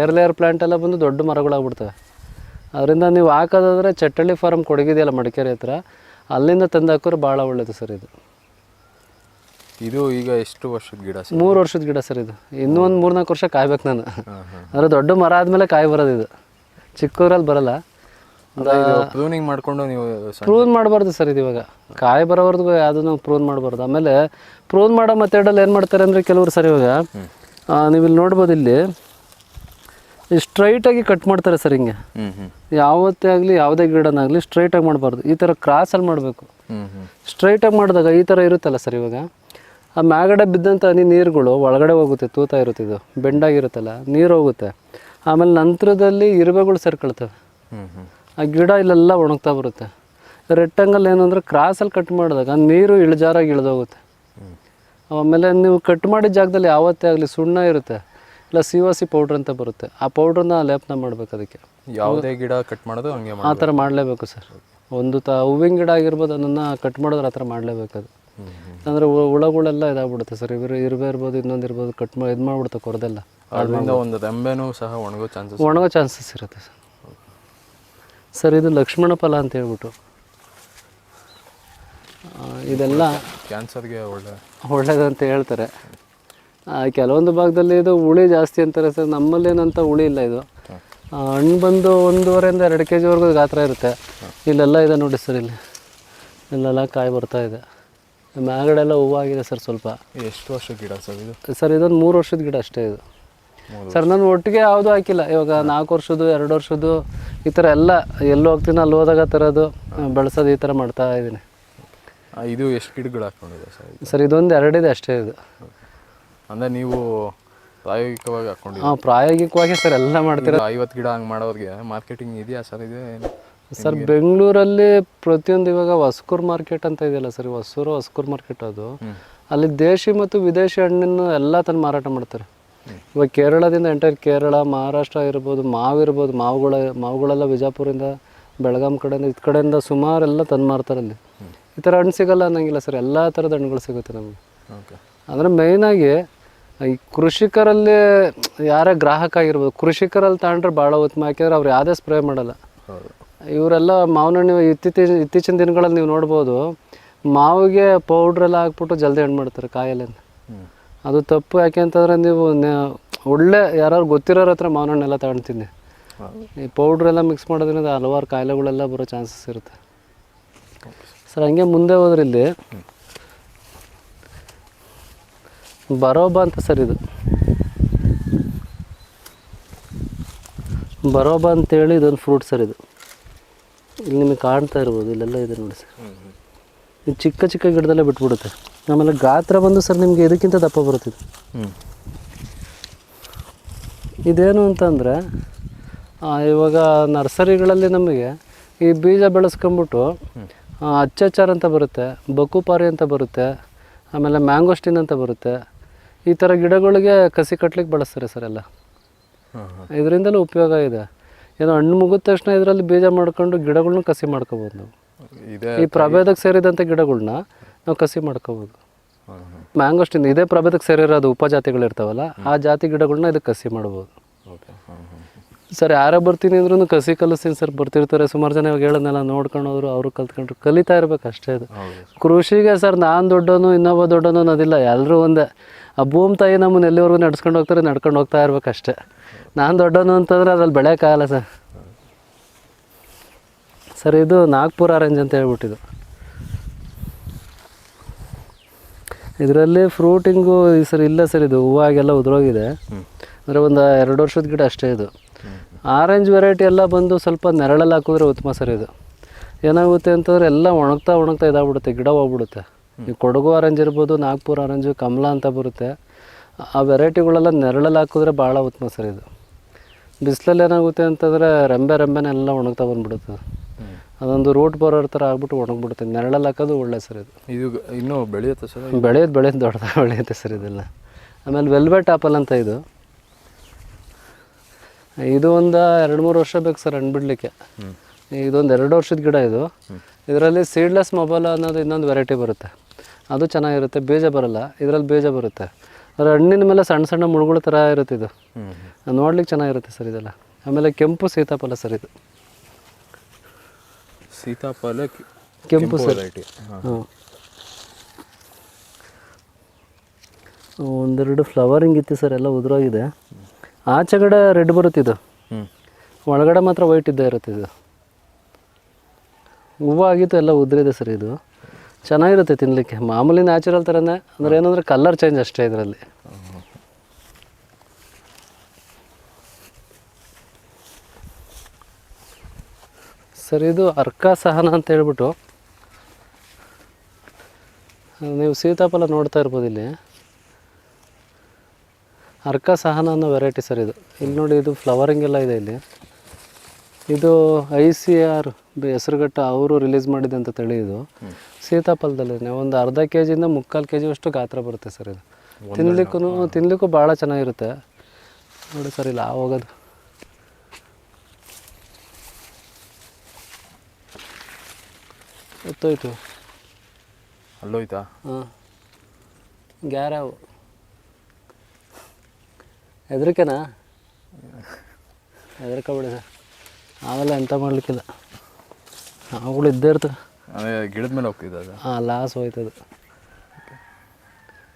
ಏರ್ ಲೇಯರ್ ಪ್ಲಾಂಟ್ ಎಲ್ಲ ಬಂದು ದೊಡ್ಡ ಮರಗಳಾಗ್ಬಿಡ್ತವೆ. ಅದರಿಂದ ನೀವು ಹಾಕೋದಾದ್ರೆ ಚಟ್ಟಳ್ಳಿ ಫಾರಮ್ ಕೊಡಗಿದೆಯಲ್ಲ ಮಡಿಕೇರಿ ಹತ್ರ, ಅಲ್ಲಿಂದ ತಂದು ಹಾಕೋರು ಭಾಳ ಒಳ್ಳೇದು ಸರ್ ಇದು. ಇದು ಈಗ ಎಷ್ಟು ವರ್ಷದ ಗಿಡ ಸರ್ ಮೂರು ವರ್ಷದ ಗಿಡ ಸರ್ ಇದು. ಇನ್ನೂ ಒಂದು ಮೂರ್ನಾಲ್ಕು ವರ್ಷ ಕಾಯ್ಬೇಕು ನಾನು. ಅಂದರೆ ದೊಡ್ಡ ಮರ ಆದಮೇಲೆ ಕಾಯಿ ಬರೋದು ಇದು. ಚಿಕ್ಕವರಲ್ಲಿ ಬರಲ್ಲ. ಪ್ರೂನಿಂಗ್ ಮಾಡ್ಕೊಂಡು ನೀವು ಪ್ರೂನ್ ಮಾಡಬಾರ್ದು ಸರ್ ಇದು ಇವಾಗ. ಕಾಯಿ ಬರೋವರೆಗೂ ಯಾವುದನ್ನು ಪ್ರೂನ್ ಮಾಡಬಾರ್ದು. ಆಮೇಲೆ ಪ್ರೂನ್ ಮಾಡೋ ಮೆಥಡಲ್ಲಿ ಏನು ಮಾಡ್ತಾರೆ ಅಂದರೆ ಕೆಲವರು ಸರ್ ಇವಾಗ ನೀವಿಲ್ಲಿ ನೀವು ಇಲ್ಲಿ ನೋಡ್ಬೋದು ಇಲ್ಲಿ. ಸ್ಟ್ರೈಟಾಗಿ ಕಟ್ ಮಾಡ್ತಾರೆ ಸರ್ ಹಿಂಗೆ. ಯಾವತ್ತೇ ಆಗಲಿ ಯಾವುದೇ ಗಿಡನಾಗಲಿ ಸ್ಟ್ರೈಟಾಗಿ ಮಾಡಬಾರ್ದು. ಈ ಥರ ಕ್ರಾಸಲ್ಲಿ ಮಾಡಬೇಕು. ಸ್ಟ್ರೈಟಾಗಿ ಮಾಡಿದಾಗ ಈ ಥರ ಇರುತ್ತಲ್ಲ ಸರ್ ಇವಾಗ? ಆ ಮ್ಯಾಗಡೆ ಬಿದ್ದಂಥ ಹನಿ ನೀರುಗಳು ಒಳಗಡೆ ಹೋಗುತ್ತೆ ತೂತ ಇರುತ್ತೆ ಇದು ಬೆಂಡಾಗಿರುತ್ತಲ್ಲ ನೀರು ಹೋಗುತ್ತೆ. ಆಮೇಲೆ ನಂತರದಲ್ಲಿ ಇರುವೆಗಳು ಸೇರ್ಕೊಳ್ತವೆ. ಆ ಗಿಡ ಇಲ್ಲೆಲ್ಲ ಒಣಗ್ತಾ ಬರುತ್ತೆ. ರೆಟ್ಟಂಗಲ್ ಏನು ಅಂದರೆ ಕ್ರಾಸಲ್ಲಿ ಕಟ್ ಮಾಡಿದಾಗ ನೀರು ಇಳಿಜಾರಾಗಿ ಇಳಿದೋಗುತ್ತೆ. ಆಮೇಲೆ ನೀವು ಕಟ್ ಮಾಡಿದ ಜಾಗದಲ್ಲಿ ಯಾವತ್ತೇ ಆಗಲಿ ಸುಣ್ಣ ಇರುತ್ತೆ ಇಲ್ಲ ಸಿ ಒ ಸಿ ಪೌಡ್ರ್ ಅಂತ ಬರುತ್ತೆ. ಆ ಪೌಡ್ರನ್ನ ಲೇಪನ ಮಾಡ್ಬೇಕು ಅದಕ್ಕೆ. ಯಾವುದೇ ಗಿಡ ಕಟ್ ಮಾಡೋದು ಹಂಗೆ ಆ ಥರ ಮಾಡಲೇಬೇಕು ಸರ್. ಒಂದು ತ ಹೂವಿನ ಗಿಡ ಆಗಿರ್ಬೋದು ಅದನ್ನು ಕಟ್ ಮಾಡಿದ್ರೆ ಆ ಥರ ಮಾಡಲೇಬೇಕು ಅದು. ಅಂದರೆ ಹುಳಗಳೆಲ್ಲ ಇದಾಗ್ಬಿಡುತ್ತೆ ಸರ್. ಇವರು ಇರುವೆ ಇರ್ಬೋದು ಇನ್ನೊಂದು ಇರ್ಬೋದು ಕಟ್ ಮಾಡಿ ಇದು ಮಾಡ್ಬಿಡುತ್ತೆ ಕೊರದೆಲ್ಲ. ಅದರಿಂದ ಒಂದು ರೆಂಬೆನೂ ಸಹ ಒಣಗೋ ಚಾನ್ಸಸ್ ಒಣಗೋ ಚಾನ್ಸಸ್ ಇರುತ್ತೆ ಸರ್. ಸರ್ ಇದು ಲಕ್ಷ್ಮಣ ಫಲ ಅಂತ ಹೇಳ್ಬಿಟ್ಟು. ಇದೆಲ್ಲ ಕ್ಯಾನ್ಸರ್ಗೆ ಒಳ್ಳೆ ಒಳ್ಳೇದಂತ ಹೇಳ್ತಾರೆ. ಕೆಲವೊಂದು ಭಾಗದಲ್ಲಿ ಇದು ಹುಳಿ ಜಾಸ್ತಿ ಅಂತಾರೆ ಸರ್. ನಮ್ಮಲ್ಲಿ ಏನಂತ ಹುಳಿ ಇಲ್ಲ ಇದು. ಹಣ್ಣು ಬಂದು ಒಂದೂವರೆಯಿಂದ ಎರಡು ಕೆ ಜಿವರೆಗೂ ಗಾತ್ರ ಇರುತ್ತೆ. ಇಲ್ಲೆಲ್ಲ ಇದೆ ನೋಡಿ ಸರ್ ಇಲ್ಲಿ. ಇಲ್ಲೆಲ್ಲ ಕಾಯಿ ಬರ್ತಾ ಇದೆ. ಮ್ಯಾಗಡೆ ಎಲ್ಲ ಹೂವಾಗಿದೆ ಸರ್ ಸ್ವಲ್ಪ. ಎಷ್ಟು ವರ್ಷ ಗಿಡ ಸರ್ ಇದು? ಸರ್ ಇದೊಂದು ಮೂರು ವರ್ಷದ ಗಿಡ ಅಷ್ಟೇ ಇದು. ಸರ್ ನಾನು ಒಟ್ಟಿಗೆ ಯಾವುದೂ ಹಾಕಿಲ್ಲ. ಇವಾಗ ನಾಲ್ಕು ವರ್ಷದ್ದು ಎರಡು ವರ್ಷದ್ದು ಈ ಥರ ಎಲ್ಲ ಎಲ್ಲಿ ಹೋಗ್ತೀನಿ ಅಲ್ಲಿ ಹೋದಾಗ ತರೋದು ಬೆಳೆಸೋದು ಈ ಥರ ಮಾಡ್ತಾ ಇದ್ದೀನಿ. ಇದು ಎಷ್ಟು ಗಿಡಗಳು ಹಾಕೊಂಡಿದೆ ಸರ್ ಸರ್ ಇದೊಂದು ಎರಡಿದೆ ಅಷ್ಟೇ ಇದು. ಅಂದರೆ ನೀವು ಪ್ರಾಯೋಗಿಕವಾಗಿ ಹಾಕೊಂಡು ಹಾಂ ಪ್ರಾಯೋಗಿಕವಾಗಿ ಸರ್ ಎಲ್ಲ ಮಾಡ್ತೀರ? ಐವತ್ತು ಗಿಡ ಹಂಗೆ ಮಾಡೋರಿಗೆ ಮಾರ್ಕೆಟಿಂಗ್ ಇದೆಯಾ ಸರ್ ಇದೆ ಸರ್ ಬೆಂಗಳೂರಲ್ಲಿ ಪ್ರತಿಯೊಂದು ಇವಾಗ ಹೊಸಕೂರ್ ಮಾರ್ಕೆಟ್ ಅಂತ ಇದೆಯಲ್ಲ ಸರ್ ಹೊಸೂರು ಹೊಸಕೂರ್ ಮಾರ್ಕೆಟ್ ಅದು. ಅಲ್ಲಿ ದೇಶಿ ಮತ್ತು ವಿದೇಶಿ ಹಣ್ಣನ್ನು ಎಲ್ಲ ತಂದು ಮಾರಾಟ ಮಾಡ್ತಾರೆ. ಇವಾಗ ಕೇರಳದಿಂದ ಎಂಟೈರ್ ಕೇರಳ ಮಹಾರಾಷ್ಟ್ರ ಇರ್ಬೋದು ಮಾವಿರ್ಬೋದು ಮಾವುಗಳ ಮಾವುಗಳೆಲ್ಲ ವಿಜಾಪುರಿಂದ ಬೆಳಗಾಂ ಕಡೆಯಿಂದ ಇದು ಕಡೆಯಿಂದ ಸುಮಾರು ಎಲ್ಲ ತಂದು ಮಾರ್ತಾರೆ ಅಲ್ಲಿ. ಈ ಥರ ಹಣ್ಣು ಸಿಗಲ್ಲ ಅನ್ನಂಗಿಲ್ಲ ಸರ್ ಎಲ್ಲ ಥರದ ಹಣ್ಣುಗಳು ಸಿಗುತ್ತೆ ನಮಗೆ. ಅಂದರೆ ಮೇಯ್ನಾಗಿ ಈ ಕೃಷಿಕರಲ್ಲಿ ಯಾರೇ ಗ್ರಾಹಕ ಆಗಿರ್ಬೋದು ಕೃಷಿಕರಲ್ಲಿ ತಗೊಂಡ್ರೆ ಭಾಳ ಉತ್ತಮ ಯಾಕೆಂದ್ರೆ ಅವ್ರು ಯಾವುದೇ ಸ್ಪ್ರೇ ಮಾಡಲ್ಲ. ಇವರೆಲ್ಲ ಮಾವಿನ ಹಣ್ಣು ಇತ್ತೀಚಿನ ಇತ್ತೀಚಿನ ದಿನಗಳಲ್ಲಿ ನೀವು ನೋಡ್ಬೋದು ಮಾವಿಗೆ ಪೌಡ್ರೆಲ್ಲ ಹಾಕ್ಬಿಟ್ಟು ಜಲ್ದಿ ಹಣ್ಣು ಮಾಡ್ತಾರೆ ಕಾಯಲ್ಲಿಂದ ಅದು ತಪ್ಪು ಯಾಕೆ ಅಂತಂದರೆ ನೀವು ಒಳ್ಳೆ ಯಾರು ಗೊತ್ತಿರೋರ ಹತ್ರ ಮಾವಿನ ಹಣ್ಣೆಲ್ಲ ತಗೊಳ್ತೀನಿ ಈ ಪೌಡ್ರೆಲ್ಲ ಮಿಕ್ಸ್ ಮಾಡೋದ್ರಿಂದ ಹಲವಾರು ಕಾಯಿಲೆಗಳೆಲ್ಲ ಬರೋ ಚಾನ್ಸಸ್ ಇರುತ್ತೆ. ಸರ್ ಹಂಗೆ ಮುಂದೆ ಹೋದ್ರೆ ಇಲ್ಲಿ ಬರೋಬ ಅಂತ ಸರ್ ಇದು. ಬರೋಬ ಅಂತೇಳಿ ಇದೊಂದು ಫ್ರೂಟ್ ಸರ್ ಇದು. ಇಲ್ಲಿ ನಿಮಗೆ ಕಾಣ್ತಾ ಇರ್ಬೋದು ಇಲ್ಲೆಲ್ಲ ಇದೆ ನೋಡಿ ಸರ್. ಇದು ಚಿಕ್ಕ ಚಿಕ್ಕ ಗಿಡದಲ್ಲೇ ಬಿಟ್ಬಿಡುತ್ತೆ. ಆಮೇಲೆ ಗಾತ್ರ ಬಂದು ಸರ್ ನಿಮಗೆ ಇದಕ್ಕಿಂತ ದಪ್ಪ ಬರುತ್ತೆ ಇದೇನು ಅಂತಂದರೆ ಇವಾಗ ನರ್ಸರಿಗಳಲ್ಲಿ ನಮಗೆ ಈ ಬೀಜ ಬೆಳೆಸ್ಕೊಂಬಿಟ್ಟು ಅಚ್ಚಚಾರ್ ಅಂತ ಬರುತ್ತೆ ಬಕುಪಾರಿ ಅಂತ ಬರುತ್ತೆ ಆಮೇಲೆ ಮ್ಯಾಂಗೋಸ್ಟಿನ್ ಅಂತ ಬರುತ್ತೆ. ಈ ಥರ ಗಿಡಗಳಿಗೆ ಕಸಿ ಕಟ್ಲಿಕ್ಕೆ ಬಳಸ್ತಾರೆ ಸರ್ ಎಲ್ಲ. ಇದರಿಂದಲೂ ಉಪಯೋಗ ಇದೆ. ಏನೋ ಹಣ್ಣು ಮುಗಿದ ತಕ್ಷಣ ಇದರಲ್ಲಿ ಬೀಜ ಮಾಡ್ಕೊಂಡು ಗಿಡಗಳ್ನ ಕಸಿ ಮಾಡ್ಕೋಬೋದು ನಾವು. ಈ ಪ್ರಭೇದಕ್ಕೆ ಸೇರಿದಂಥ ಗಿಡಗಳನ್ನ ನಾವು ಕಸಿ ಮಾಡ್ಕೋಬೋದು. ಮ್ಯಾಂಗೋಸ್ಟಿಂದ ಮ್ಯಾಂಗೋಸ್ಟಿನ್ ಇದೇ ಪ್ರಭೇದಕ್ಕೆ ಸೇರಿರೋದು ಉಪಜಾತಿಗಳು ಇರ್ತಾವಲ್ಲ ಆ ಜಾತಿ ಗಿಡಗಳನ್ನ ಇದಕ್ಕೆ ಕಸಿ ಮಾಡ್ಬೋದು. ಸರ್ ಯಾರೇ ಬರ್ತೀನಿ ಅಂದ್ರೂ ಕಸಿ ಕಲಿಸ್ತೀನಿ ಸರ್. ಬರ್ತಿರ್ತಾರೆ ಸುಮಾರು ಜನ ಇವಾಗ ಹೇಳೋದನ್ನೆಲ್ಲ ನೋಡ್ಕೊಂಡು ಹೋದ್ರು ಅವರು ಕಲ್ತ್ಕೊಂಡ್ರು. ಕಲಿತಾ ಇರ್ಬೇಕು ಅಷ್ಟೇ ಅದು ಕೃಷಿಗೆ ಸರ್ ನಾನು ದೊಡ್ಡನು ಇನ್ನೊಬ್ಬ ದೊಡ್ಡನು ಅನ್ನೋದಿಲ್ಲ. ಎಲ್ಲರೂ ಒಂದೇ. ಆ ಭೂಮಿ ತಾಯಿ ನಮ್ಮನ್ನ ಎಲ್ಲಿವರೆಗೂ ನಡ್ಸ್ಕೊಂಡು ಹೋಗ್ತಾರೆ ನಡ್ಕೊಂಡು ಹೋಗ್ತಾ ಇರ್ಬೇಕು ಅಷ್ಟೇ ನಾನು ದೊಡ್ಡನು ಅಂತಂದ್ರೆ ಅದ್ರಲ್ಲಿ ಬೆಳೆಯೋಕ್ಕಾಗಲ್ಲ ಸರ್. ಸರ್ ಇದು ನಾಗ್ಪುರ ಆರೆಂಜ್ ಅಂತ ಹೇಳ್ಬಿಟ್ಟಿದ್ದು. ಇದರಲ್ಲಿ ಫ್ರೂಟಿಂಗು ಸರ್ ಇಲ್ಲ ಸರ್ ಇದು ಹೂವಾಗೆಲ್ಲ ಉದುರೋಗಿದೆ. ಅಂದರೆ ಒಂದು ಎರಡು ವರ್ಷದ ಗಿಡ ಅಷ್ಟೇ ಇದು. ಆರೆಂಜ್ ವೆರೈಟಿ ಎಲ್ಲ ಬಂದು ಸ್ವಲ್ಪ ನೆರಳಲ್ಲಿ ಹಾಕಿದ್ರೆ ಉತ್ತಮ ಸರ್ ಇದು. ಏನಾಗುತ್ತೆ ಅಂತಂದ್ರೆ ಎಲ್ಲ ಒಣಗ್ತಾ ಒಣಗ್ತಾ ಇದಾಗ್ಬಿಡುತ್ತೆ ಗಿಡ ಹೋಗ್ಬಿಡುತ್ತೆ. ಈ ಕೊಡಗು ಆರೆಂಜ್ ಇರ್ಬೋದು ನಾಗ್ಪುರ್ ಆರೆಂಜು ಕಮಲ ಅಂತ ಬರುತ್ತೆ. ಆ ವೆರೈಟಿಗಳೆಲ್ಲ ನೆರಳಲ್ಲಿ ಹಾಕಿದ್ರೆ ಭಾಳ ಉತ್ತಮ ಸರ್ ಇದು. ಬಿಸಿಲಲ್ಲಿ ಏನಾಗುತ್ತೆ ಅಂತಂದರೆ ರೆಂಬೆ ರೆಂಬೆನೆಲ್ಲ ಒಣಗ್ತಾ ಬಂದ್ಬಿಡುತ್ತೆ. ಅದೊಂದು ರೂಟ್ ಬರೋ ಥರ ಆಗ್ಬಿಟ್ಟು ಒಣಗ್ಬಿಡುತ್ತೆ. ನೆರಳಲ್ಲಿ ಹಾಕೋದು ಒಳ್ಳೆ ಸರ್ ಇದು. ಇದು ಇನ್ನೂ ಬೆಳೆಯುತ್ತೆ ಸರ್? ಬೆಳೆಯೋದು ಬೆಳೆಯೋದು ದೊಡ್ಡದಾಗಿ ಬೆಳೆಯುತ್ತೆ ಸರ್ ಇದೆಲ್ಲ. ಆಮೇಲೆ ವೆಲ್ವೆಟ್ ಆಪಲ್ ಅಂತ ಇದು. ಇದು ಒಂದು ಎರಡು ಮೂರು ವರ್ಷ ಬೇಕು ಸರ್ ಹಣ್ಣು ಬಿಡಲಿಕ್ಕೆ. ಇದೊಂದು ಎರಡು ವರ್ಷದ ಗಿಡ ಇದು. ಇದರಲ್ಲಿ ಸೀಡ್ಲೆಸ್ ಮೊಬೈಲ್ ಅನ್ನೋದು ಇನ್ನೊಂದು ವೆರೈಟಿ ಬರುತ್ತೆ. ಅದು ಚೆನ್ನಾಗಿರುತ್ತೆ ಬೀಜ ಬರಲ್ಲ ಇದರಲ್ಲಿ ಬೀಜ ಬರುತ್ತೆ. ಅದರ ಹಣ್ಣಿನ ಮೇಲೆ ಸಣ್ಣ ಸಣ್ಣ ಮುಳುಗಳ ಥರ ಇರುತ್ತೆ ಇದು. ನೋಡ್ಲಿಕ್ಕೆ ಚೆನ್ನಾಗಿರುತ್ತೆ ಸರ್ ಇದೆಲ್ಲ. ಆಮೇಲೆ ಕೆಂಪು ಸೀತಾಫಲ ಸರ್ ಇದು. ಸೀತಾಫಲ ಕೆಂಪು ಸರ್ ಹಾಂ. ಒಂದೆರಡು ಫ್ಲವರಿಂಗ್ ಇತ್ತು ಸರ್ ಎಲ್ಲ ಉದುರೋಗಿದೆ. ಆಚೆಗಡೆ ರೆಡ್ ಬರುತ್ತಿದ್ದು ಹ್ಞೂ ಒಳಗಡೆ ಮಾತ್ರ ವೈಟ್ ಇದ್ದೇ ಇರುತ್ತೆ ಇದು. ಹೂವು ಆಗಿತ್ತು ಎಲ್ಲ ಉದುರಿದೆ ಸರ್ ಇದು. ಚೆನ್ನಾಗಿರುತ್ತೆ ತಿನ್ನಲಿಕ್ಕೆ ಮಾಮೂಲಿ ನ್ಯಾಚುರಲ್ ಥರನೇ ಅಂದ್ರೆ ಏನಂದರೆ ಕಲರ್ ಚೇಂಜ್ ಅಷ್ಟೇ ಇದರಲ್ಲಿ. ಸರ್ ಇದು ಅರ್ಕ ಸಹನ ಅಂತ ಹೇಳ್ಬಿಟ್ಟು ನೀವು ಸೀತಾಫಲ ನೋಡ್ತಾ ಇರ್ಬೋದು ಇಲ್ಲಿ. ಅರ್ಕ ಸಹನ ಅನ್ನೋ ವೆರೈಟಿ ಸರ್ ಇದು. ಇಲ್ಲಿ ನೋಡಿ ಇದು ಫ್ಲವರಿಂಗ್ ಎಲ್ಲ ಇದೆ ಇಲ್ಲಿ. ಇದು ಐ ಸಿ ಆರ್ ಹೆಸರುಘಟ್ಟ ಅವರು ರಿಲೀಸ್ ಮಾಡಿದೆ ಅಂತ ತಳಿ ಇದು ಸೀತಾಫಲದಲ್ಲಿ ಒಂದು ಅರ್ಧ ಕೆ ಜಿಯಿಂದ ಮುಕ್ಕಾಲು ಕೆ ಜಿಯಷ್ಟು ಗಾತ್ರ ಬರುತ್ತೆ ಸರ್ ಇದು. ತಿನ್ಲಿಕ್ಕೂ ತಿನ್ಲಿಕ್ಕೂ ಭಾಳ ಚೆನ್ನಾಗಿರುತ್ತೆ. ನೋಡಿ ಸರ್ ಇಲ್ಲ ಹೋಗೋದು. ಗೊತ್ತೋಯ್ತು ಅಲ್ಲೋಯ್ತಾ? ಹಾಂ. ಗ್ಯಾರಾವು ಹೆದರಿಕೆನಾ? ಹೆದರ್ಕೊಬೇಡಿ ಸರ್. ಆಮೇಲೆ ಎಂತ ಮಾಡಲಿಕ್ಕಿಲ್ಲ. ಅವುಗಳು ಇದ್ದೇ ಇರ್ತವೆ. ಗಿಡದ ಮೇಲೆ ಹೋಗ್ತಿದ್ದ ಅದು. ಹಾಂ ಲಾಸ್ ಹೋಯ್ತದ.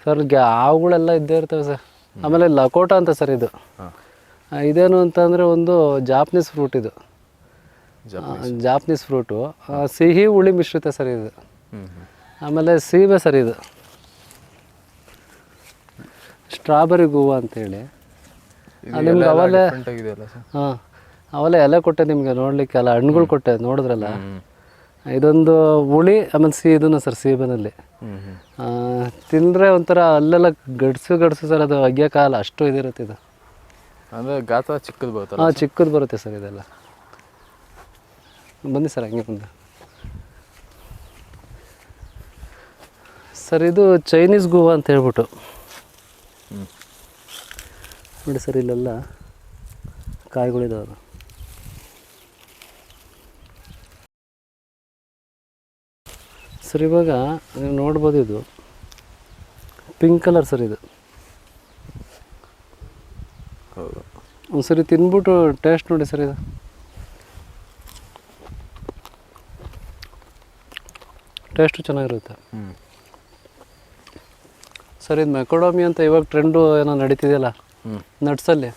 ಸರ್ ಹಾವುಗಳೆಲ್ಲ ಇದ್ದೇ ಇರ್ತವೆ ಸರ್. ಆಮೇಲೆ ಲಕೋಟ ಅಂತ ಸರ್ ಇದು. ಇದೇನು ಅಂತಂದರೆ ಒಂದು ಜಾಪನೀಸ್ ಫ್ರೂಟ್ ಇದು. ಜಾಪನೀಸ್. ಫ್ರೂಟು. ಸಿಹಿ ಹುಳಿ ಮಿಶ್ರಿತ ಸರ್ ಇದು. ಆಮೇಲೆ ಸೀಬೆ ಸರ್ ಇದು. ಸ್ಟ್ರಾಬೆರಿ ಹೂವು ಅಂತೇಳಿ. ನಿಮ್ಗೆ ಸರ್ ಹಾಂ ಅವೆಲ್ಲ ಎಲೆ ಕೊಟ್ಟೆ ನಿಮಗೆ ನೋಡಲಿಕ್ಕೆ ಅಲ್ಲ ಹಣ್ಣುಗಳು ಕೊಟ್ಟೆ ನೋಡಿದ್ರಲ್ಲ? ಇದೊಂದು ಹುಳಿ ಆಮೇಲೆ ಸಿಹಿ ಇದನ್ನು ಸರ್ ಸೀಬನಲ್ಲಿ ತಿಂದರೆ ಒಂಥರ ಅಲ್ಲೆಲ್ಲ ಗಡ್ಸು ಗಡ್ಸು ಸರ್ ಅದು ಅಗ್ಯಕಾಲ ಅಷ್ಟು ಇದಿರುತ್ತೆ ಇದು. ಅಂದರೆ ಗಾತ್ರ ಚಿಕ್ಕದು ಬರುತ್ತೆ ಹಾಂ ಚಿಕ್ಕದು ಬರುತ್ತೆ ಸರ್ ಇದೆಲ್ಲ. ಬನ್ನಿ ಸರ್ ಹಂಗೆ ಮುಂದೆ ಸರ್ ಇದು ಚೈನೀಸ್ ಗೋವಾ ಅಂತ ಹೇಳ್ಬಿಟ್ಟು. ನೋಡಿ ಸರ್ ಇಲ್ಲೆಲ್ಲ ಕಾಯಿಗಳಿದಾವೆ ಸರ್ ಇವಾಗ ನೀವು ನೋಡ್ಬೋದು ಇದು. ಪಿಂಕ್ ಕಲರ್ ಸರ್ ಇದು. ಹೌದು. ಒಂದ್ಸರಿ ತಿನ್ಬಿಟ್ಟು ಟೇಸ್ಟ್ ನೋಡಿ ಸರ್ ಇದು. ಟೇಸ್ಟು ಚೆನ್ನಾಗಿರುತ್ತೆ. ಹ್ಞೂ ಸರ್ ಇದು ಮೆಕೊಡೋಮಿ ಅಂತ ಇವಾಗ ಟ್ರೆಂಡು ಏನೋ ನಡೀತಿದೆಯಲ್ಲ. ನಟ್ಸಲ್ಲಿ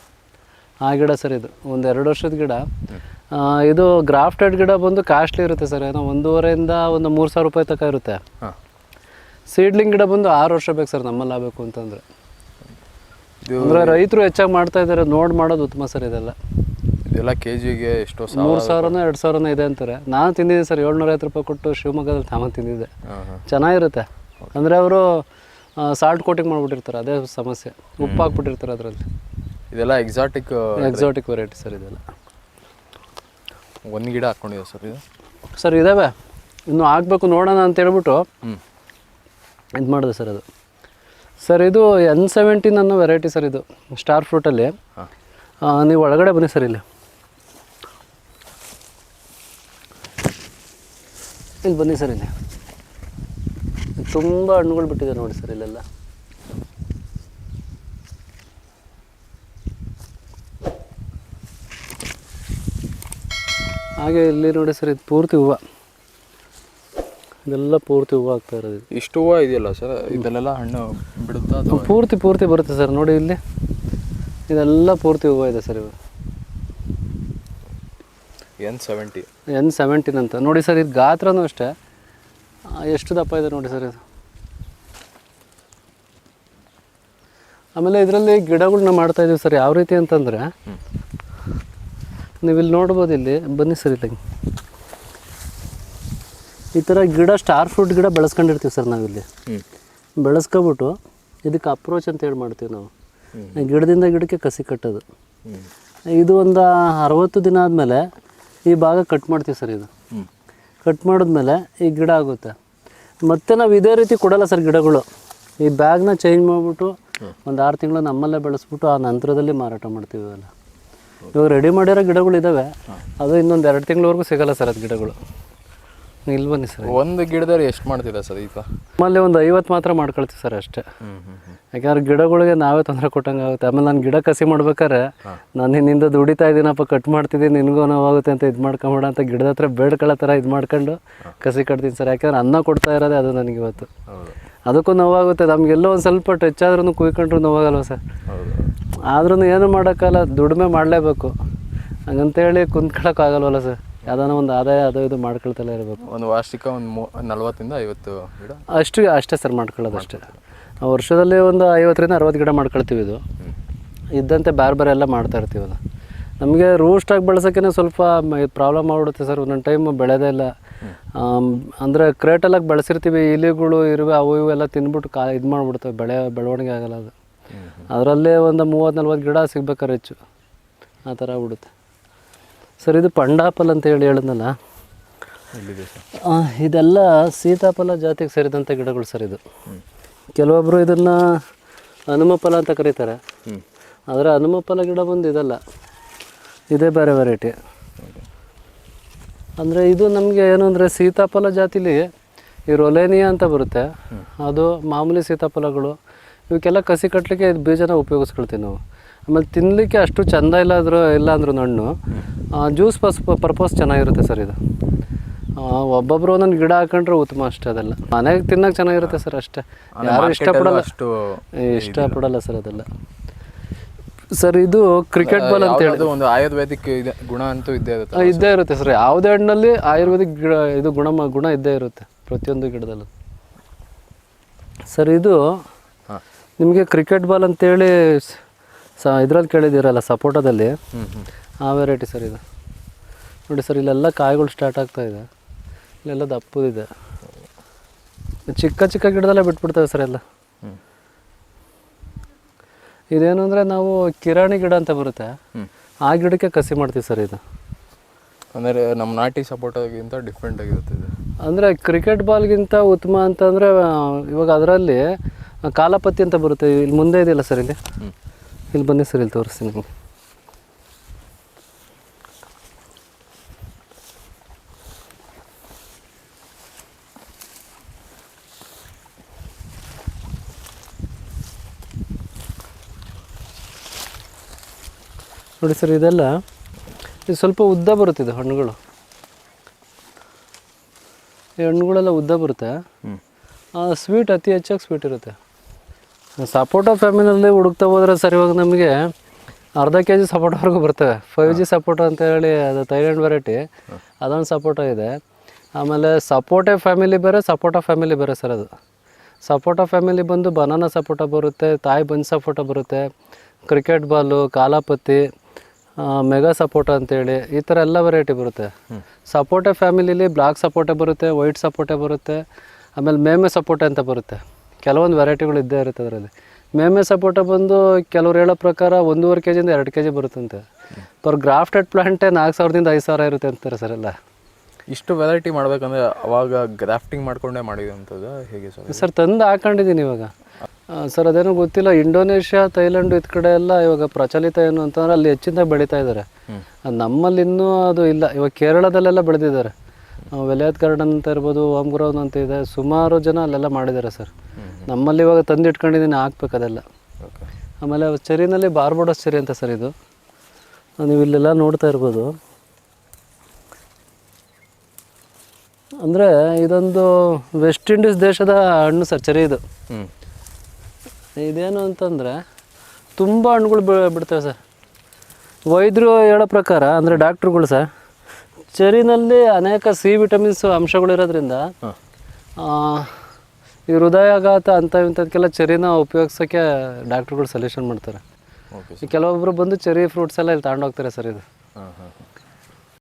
ಆ ಗಿಡ ಸರ್ ಇದು. ಒಂದು ಎರಡು ವರ್ಷದ ಗಿಡ. ಇದು ಗ್ರಾಫ್ಟೆಡ್ ಗಿಡ ಬಂದು ಕಾಸ್ಟ್ಲಿ ಇರುತ್ತೆ ಸರ್. ಏನೋ ಒಂದೂವರೆಯಿಂದ ಒಂದು ಮೂರು ಸಾವಿರ ರೂಪಾಯಿ ತನಕ ಇರುತ್ತೆ. ಸೀಡ್ಲಿಂಗ್ ಗಿಡ ಬಂದು ಆರು ವರ್ಷ ಬೇಕು ಸರ್ ನಮ್ಮಲ್ಲಿ ಆಗಬೇಕು ಅಂತಂದರೆ. ಅಂದರೆ ರೈತರು ಹೆಚ್ಚಾಗಿ ಮಾಡ್ತಾ ಇದ್ದಾರೆ ನೋಡಿ ಮಾಡೋದು ಉತ್ತಮ ಸರ್ ಇದೆಲ್ಲ. ಇದೆಲ್ಲ ಕೆ ಜಿಗೆ ಎಷ್ಟೋ ಮೂರು ಸಾವಿರನೋ ಎರಡು ಸಾವಿರನೋ ಇದೆ ಅಂತಾರೆ. ನಾನು ತಿಂದಿದ್ದೀನಿ ಸರ್ ಏಳ್ನೂರೈವತ್ತು ರೂಪಾಯಿ ಕೊಟ್ಟು ಶಿವಮೊಗ್ಗದಲ್ಲಿ ತಾಮ ತಿಂದಿದ್ದೆ. ಚೆನ್ನಾಗಿರುತ್ತೆ. ಅಂದರೆ ಅವರು ಸಾಲ್ಟ್ ಕೋಟಿಂಗ್ ಮಾಡಿಬಿಟ್ಟಿರ್ತಾರೆ ಅದೇ ಸಮಸ್ಯೆ. ಉಪ್ಪು ಹಾಕ್ಬಿಟ್ಟಿರ್ತಾರೆ ಅದರಲ್ಲಿ. ಇದೆಲ್ಲ ಎಕ್ಸಾಟಿಕ್ ಎಕ್ಸಾಟಿಕ್ ವೆರೈಟಿ ಸರ್ ಇದೆಲ್ಲ. ಒಂದು ಗಿಡ ಹಾಕ್ಕೊಂಡಿದೆ ಸರ್ ಇದು? ಸರ್ ಇದ್ದಾವೆ ಇನ್ನು ಹಾಕ್ಬೇಕು ನೋಡೋಣ ಅಂತ ಹೇಳ್ಬಿಟ್ಟು ಇದು ಮಾಡಿದೆ ಸರ್ ಅದು. ಸರ್ ಇದು ಎನ್ ಸೆವೆಂಟೀನ್ ಅನ್ನೋ ವೆರೈಟಿ ಸರ್ ಇದು ಸ್ಟಾರ್ ಫ್ರೂಟಲ್ಲಿ ನೀವು ಒಳಗಡೆ ಬನ್ನಿ ಸರ್ ಇಲ್ಲಿ. ಇಲ್ಲಿ ಬನ್ನಿ ಸರ್ ಇಲ್ಲಿ. ತುಂಬ ಹಣ್ಣುಗಳು ಬಿಟ್ಟಿದೆ ನೋಡಿ ಸರ್ ಇಲ್ಲೆಲ್ಲ. ಹಾಗೆ ಇಲ್ಲಿ ನೋಡಿ ಸರ್ ಇದು ಪೂರ್ತಿ ಹೂವು. ಇದೆಲ್ಲ ಪೂರ್ತಿ ಹೂವು ಆಗ್ತಾ ಇರೋದು ಇಷ್ಟು ಹೂವು ಇದೆಯಲ್ಲ ಸರ್? ಇದೆಲ್ಲ ಹಣ್ಣು ಬಿಡುತ್ತಾ ಪೂರ್ತಿ ಪೂರ್ತಿ ಬರುತ್ತೆ ಸರ್ ನೋಡಿ ಇಲ್ಲಿ. ಇದೆಲ್ಲ ಪೂರ್ತಿ ಹೂವು ಇದೆ ಸರ್ ಇವು. ಎನ್ ಸೆವೆಂಟಿ ಎನ್ ಸೆವೆಂಟೀನ್ ಅಂತ ನೋಡಿ ಸರ್ ಇದು ಗಾತ್ರನೂ ಅಷ್ಟೇ. ಎಷ್ಟು ದಪ್ಪ ಇದೆ ನೋಡಿ ಸರ್ ಇದು. ಆಮೇಲೆ ಇದರಲ್ಲಿ ಗಿಡಗಳನ್ನ ಮಾಡ್ತಾ ಇದೀವಿ ಸರ್ ಯಾವ ರೀತಿ ಅಂತಂದರೆ ನೀವಿಲ್ಲಿ ಇಲ್ಲಿ ನೋಡ್ಬೋದು ಇಲ್ಲಿ ಬನ್ನಿ ಸರ್ ಇಲ್ಲಿ ಈ ಥರ ಗಿಡ ಸ್ಟಾರ್ ಫ್ರೂಟ್ ಗಿಡ ಬೆಳೆಸ್ಕೊಂಡಿರ್ತೀವಿ ಸರ್ ನಾವಿಲ್ಲಿ. ಬೆಳೆಸ್ಕೊಬಿಟ್ಟು ಇದಕ್ಕೆ ಅಪ್ರೋಚ್ ಅಂತ ಹೇಳಿ ಮಾಡ್ತೀವಿ ನಾವು. ಗಿಡದಿಂದ ಗಿಡಕ್ಕೆ ಕಸಿ ಕಟ್ಟೋದು. ಇದು ಒಂದು ಅರವತ್ತು ದಿನ ಆದಮೇಲೆ ಈ ಭಾಗ ಕಟ್ ಮಾಡ್ತೀವಿ ಸರ್ ಇದು. ಕಟ್ ಮಾಡಿದ್ಮೇಲೆ ಈ ಗಿಡ ಆಗುತ್ತೆ. ಮತ್ತೆ ನಾವು ಇದೇ ರೀತಿ ಕೊಡಲ್ಲ ಸರ್ ಗಿಡಗಳು. ಈ ಬ್ಯಾಗ್ನ ಚೇಂಜ್ ಮಾಡಿಬಿಟ್ಟು ಒಂದು ಆರು ತಿಂಗಳು ನಮ್ಮಲ್ಲೇ ಬೆಳೆಸ್ಬಿಟ್ಟು ಆ ನಂತರದಲ್ಲಿ ಮಾರಾಟ ಮಾಡ್ತೀವಿ ಇವೆಲ್ಲ. ಇವಾಗ ರೆಡಿ ಮಾಡಿರೋ ಗಿಡಗಳು ಇದ್ದಾವೆ ಅದು ಇನ್ನೊಂದು ಎರಡು ತಿಂಗಳವರೆಗೂ ಸಿಗಲ್ಲ ಸರ್ ಅದು ಗಿಡಗಳು. ಇಲ್ಲಿ ಬನ್ನಿ ಸರ್. ಒಂದು ಗಿಡದಲ್ಲಿ ಎಷ್ಟು ಮಾಡ್ತಿದೆ ಸರ್ ಈಗ? ನಮ್ಮಲ್ಲಿ ಒಂದು ಐವತ್ತು ಮಾತ್ರ ಮಾಡ್ಕೊಳ್ತೀವಿ ಸರ್ ಅಷ್ಟೇ. ಯಾಕಂದ್ರೆ ಗಿಡಗಳಿಗೆ ನಾವೇ ತೊಂದರೆ ಕೊಟ್ಟಂಗೆ ಆಗುತ್ತೆ. ಆಮೇಲೆ ನಾನು ಗಿಡ ಕಸಿ ಮಾಡ್ಬೇಕಾದ್ರೆ ನಾನು ನಿನ್ನಿಂದ ದುಡಿತಾ ಇದ್ದೀನಪ್ಪ ಕಟ್ ಮಾಡ್ತಿದ್ದೀನಿ ನಿನಗೂ ನೋವಾಗುತ್ತೆ ಅಂತ ಇದು ಮಾಡ್ಕೊಂಬೇಡ ಅಂತ ಗಿಡದ ಹತ್ರ ಬೇಡ್ಕೊಳ್ಳೋ ಥರ ಇದು ಮಾಡ್ಕೊಂಡು ಕಸಿ ಕಟ್ತೀನಿ ಸರ್. ಯಾಕಂದ್ರೆ ಅನ್ನ ಕೊಡ್ತಾ ಇರೋದೇ ಅದು ನನಗೆ ಇವತ್ತು. ಅದಕ್ಕೂ ನೋವಾಗುತ್ತೆ. ನಮಗೆಲ್ಲೋ ಒಂದು ಸ್ವಲ್ಪ ಟಚ್ ಆದ್ರೂ ಕುಯ್ಕೊಂಡ್ರು ನೋವಾಗಲ್ವ ಸರ್? ಆದ್ರೂ ಏನು ಮಾಡೋಕ್ಕಲ್ಲ ದುಡಿಮೆ ಮಾಡಲೇಬೇಕು. ಹಂಗಂತೇಳಿ ಕುಂತ್ಕೊಳ್ಳೋಕ್ಕಾಗಲ್ವಲ್ಲ ಸರ್? ಯಾವ್ದಾನ ಒಂದು ಆದಾಯ ಅದು ಇದು ಮಾಡ್ಕೊಳ್ತಲೇ ಇರಬೇಕು. ಒಂದು ವಾರ್ಷಿಕ ಒಂದು ಮೂ ನಲ್ವತ್ತರಿಂದ ಐವತ್ತು ಗಿಡ? ಅಷ್ಟು ಅಷ್ಟೇ ಸರ್ ಮಾಡ್ಕೊಳ್ಳೋದು ಅಷ್ಟೇ ವರ್ಷದಲ್ಲಿ ಒಂದು ಐವತ್ತರಿಂದ ಅರವತ್ತು ಗಿಡ ಮಾಡ್ಕೊಳ್ತೀವಿ ಇದು. ಇದ್ದಂತೆ ಬೇರೆ ಬೇರೆ ಎಲ್ಲ ಮಾಡ್ತಾ ಇರ್ತೀವಿ ಅದು. ನಮಗೆ ರೂಸ್ಟಾಗಿ ಬಳಸೋಕ್ಕೇ ಸ್ವಲ್ಪ ಪ್ರಾಬ್ಲಮ್ ಆಗ್ಬಿಡುತ್ತೆ ಸರ್. ಒಂದೊಂದು ಟೈಮ್ ಬೆಳೆದೇ ಇಲ್ಲ. ಅಂದರೆ ಕ್ರೇಟೆಲ್ಲ ಬೆಳೆಸಿರ್ತೀವಿ ಇಲಿಗಳು ಇರುವೆ ಅವು ಇವು ಎಲ್ಲ ತಿಂದ್ಬಿಟ್ಟು ಕಾ ಇದು ಮಾಡಿಬಿಡ್ತವೆ. ಬೆಳೆ ಬೆಳವಣಿಗೆ ಆಗಲ್ಲ ಅದು. ಅದರಲ್ಲೇ ಒಂದು ಮೂವತ್ತು ನಲ್ವತ್ತು ಗಿಡ ಸಿಗ್ಬೇಕಾದ್ರೆ ಹೆಚ್ಚು. ಆ ಥರ ಆಗ್ಬಿಡುತ್ತೆ. ಸರ್ ಇದು ಪಂಡಾಪಲ್ ಅಂತ ಹೇಳಿ ಹೇಳಿದ್ನಲ್ಲ? ಇದೆಲ್ಲ ಸೀತಾಫಲ ಜಾತಿಗೆ ಸೇರಿದಂಥ ಗಿಡಗಳು ಸರ್ ಇದು. ಕೆಲವೊಬ್ಬರು ಇದನ್ನು ಹನುಮಫಲ ಅಂತ ಕರೀತಾರೆ. ಆದರೆ ಹನುಮಫಲ ಗಿಡ ಬಂದು ಇದಲ್ಲ. ಇದೇ ಬೇರೆ ವೆರೈಟಿ ಅಂದರೆ ಇದು ನಮಗೆ ಏನು ಅಂದರೆ ಸೀತಾಫಲ ಜಾತಿಲಿ ಈ ರೊಲೇನಿಯಾ ಅಂತ ಬರುತ್ತೆ. ಅದು ಮಾಮೂಲಿ ಸೀತಾಫಲಗಳು. ಇವಕ್ಕೆಲ್ಲ ಕಸಿ ಕಟ್ಟಲಿಕ್ಕೆ ಇದು ಬೀಜನ ಉಪಯೋಗಿಸ್ಕೊಳ್ತೀವಿ ನಾವು. ಆಮೇಲೆ ತಿನ್ನಲಿಕ್ಕೆ ಅಷ್ಟು ಚೆಂದ ಇಲ್ಲ ಅಂದ್ರೂ ಹಣ್ಣು. ಜ್ಯೂಸ್ ಪಸ್ ಪರ್ಪಸ್ ಚೆನ್ನಾಗಿರುತ್ತೆ ಸರ್ ಇದು. ಒಬ್ಬೊಬ್ರು ಒಂದೊಂದು ಗಿಡ ಹಾಕೊಂಡ್ರೆ ಉತ್ತಮ ಅಷ್ಟೇ ಅದೆಲ್ಲ. ಮನೆಗೆ ತಿನ್ನಕ್ಕೆ ಚೆನ್ನಾಗಿರುತ್ತೆ ಸರ್ ಅಷ್ಟೇ. ಯಾರು ಇಷ್ಟಪಡಲ್ಲ. ಅಷ್ಟು ಇಷ್ಟಪಡಲ್ಲ ಸರ್ ಅದೆಲ್ಲ. ಸರ್ ಇದು ಕ್ರಿಕೆಟ್ ಬಾಲ್ ಅಂತ ಹೇಳಿ. ಒಂದು ಆಯುರ್ವೇದಿಕ್ ಇದೆ ಗುಣ ಅಂತೂ ಇದ್ದೇ ಇರುತ್ತೆ. ಇದ್ದೇ ಇರುತ್ತೆ ಸರ್. ಯಾವುದೇ ಹಣ್ಣಲ್ಲಿ ಆಯುರ್ವೇದಿಕ್ ಗಿಡ ಇದು ಗುಣ ಗುಣ ಇದ್ದೇ ಇರುತ್ತೆ ಪ್ರತಿಯೊಂದು ಗಿಡದಲ್ಲೂ. ಸರ್ ಇದು ನಿಮಗೆ ಕ್ರಿಕೆಟ್ ಬಾಲ್ ಅಂತೇಳಿ ಸ ಇದ್ರಲ್ಲಿ ಕೇಳಿದ್ದೀರಲ್ಲ ಸಪೋಟದಲ್ಲಿ ಆ ವೆರೈಟಿ ಸರ್ ಇದು. ನೋಡಿ ಸರ್ ಇಲ್ಲೆಲ್ಲ ಕಾಯಿಗಳು ಸ್ಟಾರ್ಟ್ ಆಗ್ತಾ ಇದೆ. ಇಲ್ಲೆಲ್ಲ ದಪ್ಪದಿದೆ. ಚಿಕ್ಕ ಚಿಕ್ಕ ಗಿಡದಲ್ಲೇ ಬಿಟ್ಬಿಡ್ತವೆ ಸರ್ ಎಲ್ಲ. ಇದೇನು ಅಂದರೆ ನಾವು ಕಿರಾಣಿ ಗಿಡ ಅಂತ ಬರುತ್ತೆ. ಆ ಗಿಡಕ್ಕೆ ಕಸಿ ಮಾಡ್ತೀವಿ ಸರ್ ಇದು. ಅಂದರೆ ನಮ್ಮ ನಾಟಿ ಸಪೋಟಗಿಂತ ಡಿಫ್ರೆಂಟ್ ಆಗಿರುತ್ತೆ ಇದು. ಅಂದರೆ ಕ್ರಿಕೆಟ್ ಬಾಲ್ಗಿಂತ ಉತ್ತಮ ಅಂತಂದರೆ ಇವಾಗ ಅದರಲ್ಲಿ ಕಾಲಪತ್ತಿ ಅಂತ ಬರುತ್ತೆ. ಇಲ್ಲಿ ಮುಂದೆ ಇದೆಯಲ್ಲ ಸರ್ ಇಲ್ಲಿ? ಇಲ್ಲಿ ಬನ್ನಿ ಸರ್ ಇಲ್ಲಿ ತೋರಿಸ್ತೀನಿ ನಿಮಗೆ. ನೋಡಿ ಸರ್ ಇದೆಲ್ಲ ಇದು ಸ್ವಲ್ಪ ಉದ್ದ ಬರುತ್ತೆ ಇದು ಹಣ್ಣುಗಳು. ಈ ಹಣ್ಣುಗಳೆಲ್ಲ ಉದ್ದ ಬರುತ್ತೆ. ಸ್ವೀಟ್ ಅತಿ ಹೆಚ್ಚಾಗಿ ಸ್ವೀಟ್ ಇರುತ್ತೆ. ಸಪೋಟೋ ಫ್ಯಾಮಿಲಿಯಲ್ಲಿ ಹುಡುಕ್ತಾ ಹೋದ್ರೆ ಸರ್ ಇವಾಗ ನಮಗೆ ಅರ್ಧ ಕೆ ಜಿ ಸಪೋಟೋವರೆಗೂ ಬರ್ತವೆ. ಫೈವ್ ಜಿ ಸಪೋಟೋ ಅಂತ ಹೇಳಿ ಅದು ಥೈಲ್ಯಾಂಡ್ ವೆರೈಟಿ ಅದೊಂದು ಸಪೋಟೋ ಇದೆ. ಆಮೇಲೆ ಸಪೋಟೆ ಫ್ಯಾಮಿಲಿ ಬೇರೆ ಸಪೋಟೋ ಫ್ಯಾಮಿಲಿ ಬೇರೆ ಸರ್ ಅದು. ಸಪೋಟೋ ಫ್ಯಾಮಿಲಿ ಬಂದು ಬನಾನಾ ಸಪೋಟ ಬರುತ್ತೆ ತಾಯಿ ಬಂದ್ ಸಪೋಟೋ ಬರುತ್ತೆ cricket ball Kalipatti mega sapota ಅಂತೇಳಿ ಈ ಥರ ಎಲ್ಲ ವೆರೈಟಿ ಬರುತ್ತೆ. ಸಪೋಟೆ ಫ್ಯಾಮಿಲಿಲಿ ಬ್ಲಾಕ್ ಸಪೋಟೆ ಬರುತ್ತೆ ವೈಟ್ ಸಪೋಟೆ ಬರುತ್ತೆ ಆಮೇಲೆ ಮೇಮೆ ಸಪೋಟೆ ಅಂತ ಬರುತ್ತೆ. ಕೆಲವೊಂದು ವೆರೈಟಿಗಳು ಇದ್ದೇ ಇರುತ್ತೆ ಅದರಲ್ಲಿ. ಮೇಮೆ ಸಪೋಟ ಬಂದು ಕೆಲವ್ರು ಹೇಳೋ ಪ್ರಕಾರ ಒಂದೂವರೆ ಕೆ ಜಿಯಿಂದ ಎರಡು ಕೆ ಜಿ ಬರುತ್ತಂತೆ ಪರ್ ಗ್ರಾಫ್ಟೆಡ್ ಪ್ಲಾಂಟೇ ನಾಲ್ಕು ಸಾವಿರದಿಂದ ಐದು ಸಾವಿರ ಇರುತ್ತೆ ಅಂತಾರೆ ಸರ್ ಎಲ್ಲ. ಇಷ್ಟು ವೆರೈಟಿ ಮಾಡ್ಬೇಕಂದ್ರೆ ಅವಾಗ ಗ್ರಾಫ್ಟಿಂಗ್ ಮಾಡ್ಕೊಂಡೇ ಮಾಡಿದಂಥದ್ದು ಹೇಗೆ ಸರ್ ಸರ್ ತಂದು ಹಾಕೊಂಡಿದ್ದೀನಿ ಇವಾಗ. ಸರ್ ಅದೇನೋ ಗೊತ್ತಿಲ್ಲ ಇಂಡೋನೇಷ್ಯಾ ಥೈಲ್ಯಾಂಡ್ ಇದ್ ಕಡೆ ಎಲ್ಲ ಇವಾಗ ಪ್ರಚಲಿತ ಏನು ಅಂತಂದ್ರೆ ಅಲ್ಲಿ ಹೆಚ್ಚಿಂದ ಬೆಳೀತಾ ಇದ್ದಾರೆ. ಅದ್ ನಮ್ಮಲ್ಲಿ ಇನ್ನೂ ಅದು ಇಲ್ಲ. ಇವಾಗ ಕೇರಳದಲ್ಲೆಲ್ಲ ಬೆಳೆದಿದ್ದಾರೆ. ವೆಲಯತ್ ಗಾರ್ಡನ್ ಅಂತ ಇರ್ಬೋದು ಓಮ್ ಗ್ರೌಂಡ್ ಅಂತ ಇದೆ. ಸುಮಾರು ಜನ ಅಲ್ಲೆಲ್ಲ ಮಾಡಿದ್ದಾರೆ ಸರ್ ನಮ್ಮಲ್ಲಿ ಇವಾಗ ತಂದು ಇಟ್ಕೊಂಡಿದ್ದೀನಿ ಹಾಕ್ಬೇಕು ಅದೆಲ್ಲ. ಆಮೇಲೆ ಚೆರಿನಲ್ಲಿ ಬಾರ್ಬೋಡಸ್ ಚೆರಿ ಅಂತ ಸರ್ ಇದು. ನೀವು ಇಲ್ಲೆಲ್ಲ ನೋಡ್ತಾ ಇರ್ಬೋದು. ಅಂದರೆ ಇದೊಂದು ವೆಸ್ಟ್ ಇಂಡೀಸ್ ದೇಶದ ಹಣ್ಣು ಸರ್ ಚೆರಿ ಇದು. ಇದೇನು ಅಂತಂದರೆ ತುಂಬ ಹಣ್ಣುಗಳು ಬಿ ಬಿಡ್ತವೆ ಸರ್. ವೈದ್ಯರು ಹೇಳೋ ಪ್ರಕಾರ ಅಂದರೆ ಡಾಕ್ಟ್ರುಗಳು ಸರ್ ಚೆರಿನಲ್ಲಿ ಅನೇಕ ಸಿ ವಿಟಮಿನ್ಸ್ ಅಂಶಗಳಿರೋದ್ರಿಂದ ಈ ಹೃದಯಾಘಾತ ಅಂತ ಇಂಥದಕ್ಕೆಲ್ಲ ಚೆರಿನ ಉಪಯೋಗಿಸೋಕ್ಕೆ ಡಾಕ್ಟ್ರುಗಳು ಸಜೆಷನ್ ಮಾಡ್ತಾರೆ. ಕೆಲವೊಬ್ಬರು ಬಂದು ಚೆರಿ ಫ್ರೂಟ್ಸ್ ಎಲ್ಲ ಇಲ್ಲಿ ತಗೊಂಡೋಗ್ತಾರೆ ಸರ್ ಇದು.